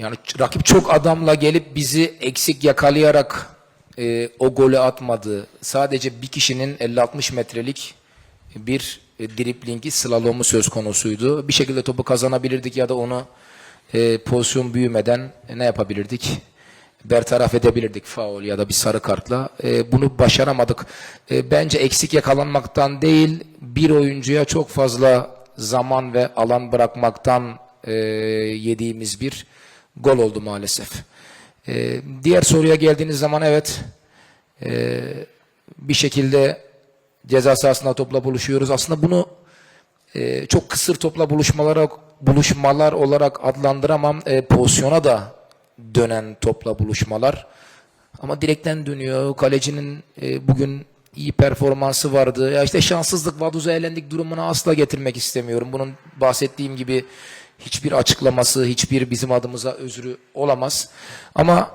Yani rakip çok adamla gelip bizi eksik yakalayarak e, o golü atmadı. Sadece bir kişinin 50-60 metrelik bir e, driplingi, slalomu söz konusuydu. Bir şekilde topu kazanabilirdik ya da onu e, pozisyon büyümeden e, ne yapabilirdik? Bertaraf edebilirdik faul ya da bir sarı kartla. E, bunu başaramadık. E, bence eksik yakalanmaktan değil, bir oyuncuya çok fazla zaman ve alan bırakmaktan e, yediğimiz bir gol oldu maalesef. E, diğer soruya geldiğiniz zaman evet e, bir şekilde ceza sahasında topla buluşuyoruz. Aslında bunu e, çok kısır topla buluşmalara buluşmalar olarak adlandıramam. E, pozisyona da dönen topla buluşmalar. Ama direkten dönüyor. Kalecinin e, bugün iyi performansı vardı. Ya işte şanssızlık, Vaduz'a elendik durumuna asla getirmek istemiyorum. Bunun bahsettiğim gibi hiçbir açıklaması, hiçbir bizim adımıza özrü olamaz. Ama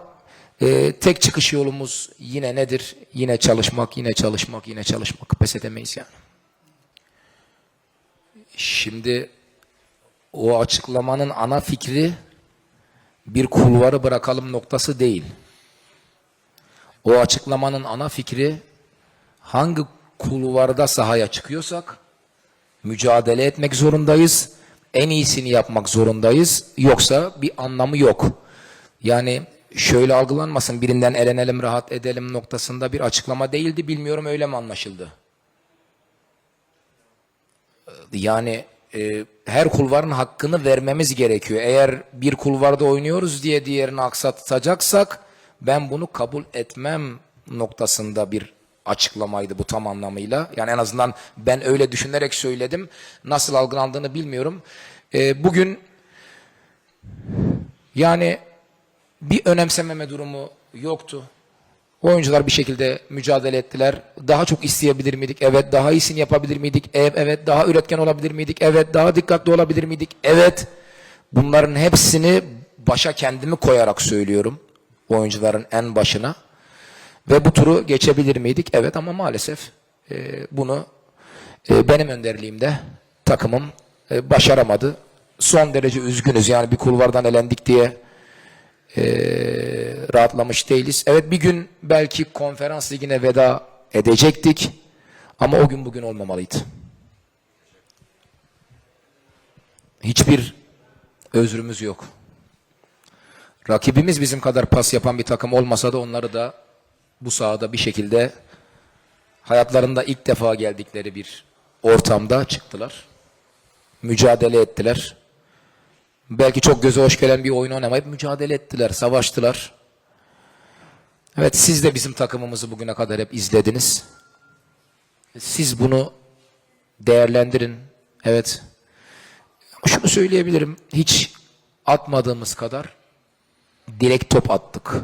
e, tek çıkış yolumuz yine nedir? Yine çalışmak, yine çalışmak, yine çalışmak. Pes edemeyiz yani. Şimdi o açıklamanın ana fikri bir kulvarı bırakalım noktası değil. O açıklamanın ana fikri hangi kulvarda sahaya çıkıyorsak mücadele etmek zorundayız. En iyisini yapmak zorundayız. Yoksa bir anlamı yok. Yani şöyle algılanmasın birinden elenelim rahat edelim noktasında bir açıklama değildi. Bilmiyorum öyle mi anlaşıldı? Yani e, her kulvarın hakkını vermemiz gerekiyor. Eğer bir kulvarda oynuyoruz diye diğerini aksatacaksak ben bunu kabul etmem noktasında bir açıklamaydı bu tam anlamıyla. Yani en azından ben öyle düşünerek söyledim. Nasıl algılandığını bilmiyorum. E, bugün yani bir önemsememe durumu yoktu. Oyuncular bir şekilde mücadele ettiler. Daha çok isteyebilir miydik? Evet. Daha iyisini yapabilir miydik? Evet. evet. Daha üretken olabilir miydik? Evet. Daha dikkatli olabilir miydik? Evet. Bunların hepsini başa kendimi koyarak söylüyorum. Oyuncuların en başına. Ve bu turu geçebilir miydik? Evet ama maalesef e, bunu e, benim önderliğimde takımım e, başaramadı. Son derece üzgünüz. Yani bir kulvardan elendik diye e, rahatlamış değiliz. Evet bir gün belki konferans ligine veda edecektik ama o gün bugün olmamalıydı. Hiçbir özrümüz yok. Rakibimiz bizim kadar pas yapan bir takım olmasa da onları da bu sahada bir şekilde hayatlarında ilk defa geldikleri bir ortamda çıktılar. Mücadele ettiler. Belki çok göze hoş gelen bir oyun oynamayıp mücadele ettiler, savaştılar. Evet siz de bizim takımımızı bugüne kadar hep izlediniz. Siz bunu değerlendirin. Evet. Şunu söyleyebilirim. Hiç atmadığımız kadar direkt top attık.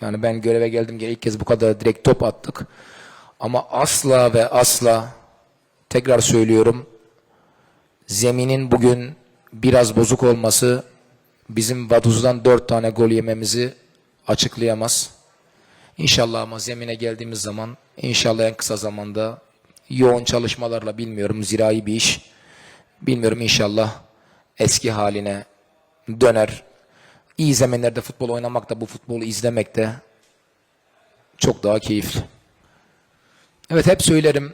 Yani ben göreve geldim geri ilk kez bu kadar direkt top attık. Ama asla ve asla tekrar söylüyorum zeminin bugün biraz bozuk olması bizim Vaduz'dan dört tane gol yememizi açıklayamaz. İnşallah ama zemine geldiğimiz zaman inşallah en kısa zamanda yoğun çalışmalarla bilmiyorum zirai bir iş. Bilmiyorum inşallah eski haline döner. İyi zeminlerde futbol oynamak da bu futbolu izlemek de çok daha keyifli. Evet hep söylerim.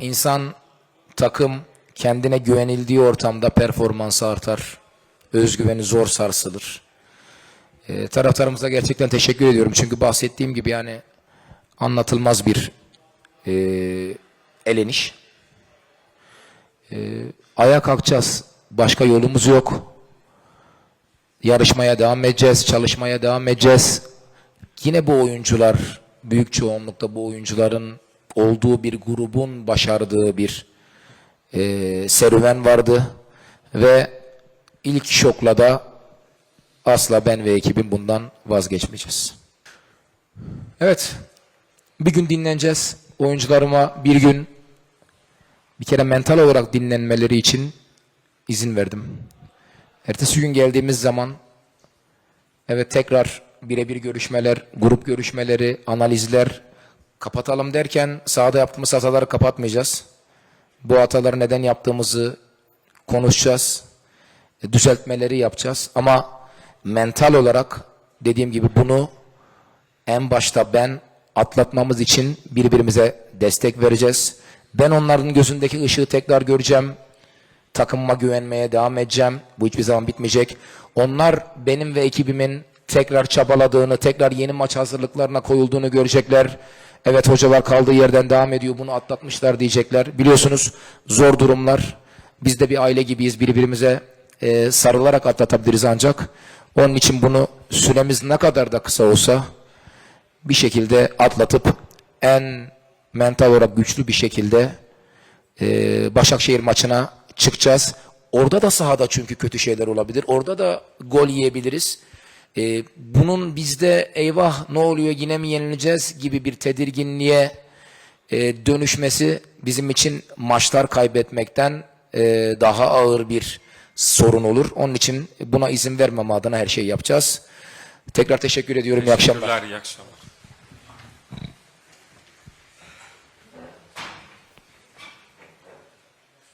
İnsan, takım kendine güvenildiği ortamda performansı artar. Özgüveni zor sarsılır. Ee, taraftarımıza gerçekten teşekkür ediyorum. Çünkü bahsettiğim gibi yani anlatılmaz bir e, eleniş. E, ayağa kalkacağız. Başka yolumuz yok. Yarışmaya devam edeceğiz, çalışmaya devam edeceğiz. Yine bu oyuncular, büyük çoğunlukta bu oyuncuların olduğu bir grubun başardığı bir e, serüven vardı. Ve ilk şokla da asla ben ve ekibim bundan vazgeçmeyeceğiz. Evet, bir gün dinleneceğiz. Oyuncularıma bir gün bir kere mental olarak dinlenmeleri için izin verdim. Ertesi gün geldiğimiz zaman evet tekrar birebir görüşmeler, grup görüşmeleri, analizler kapatalım derken sahada yaptığımız hataları kapatmayacağız. Bu hataları neden yaptığımızı konuşacağız. Düzeltmeleri yapacağız. Ama mental olarak dediğim gibi bunu en başta ben atlatmamız için birbirimize destek vereceğiz. Ben onların gözündeki ışığı tekrar göreceğim. Takımıma güvenmeye devam edeceğim. Bu hiçbir zaman bitmeyecek. Onlar benim ve ekibimin tekrar çabaladığını, tekrar yeni maç hazırlıklarına koyulduğunu görecekler. Evet hocalar kaldığı yerden devam ediyor. Bunu atlatmışlar diyecekler. Biliyorsunuz zor durumlar. Biz de bir aile gibiyiz. Birbirimize e, sarılarak atlatabiliriz ancak. Onun için bunu süremiz ne kadar da kısa olsa bir şekilde atlatıp en mental olarak güçlü bir şekilde e, Başakşehir maçına çıkacağız. Orada da sahada çünkü kötü şeyler olabilir. Orada da gol yiyebiliriz. E, bunun bizde eyvah ne oluyor yine mi yenileceğiz gibi bir tedirginliğe e, dönüşmesi bizim için maçlar kaybetmekten e, daha ağır bir sorun olur. Onun için buna izin vermeme adına her şeyi yapacağız. Tekrar teşekkür ediyorum. İyi akşamlar. İyi akşamlar.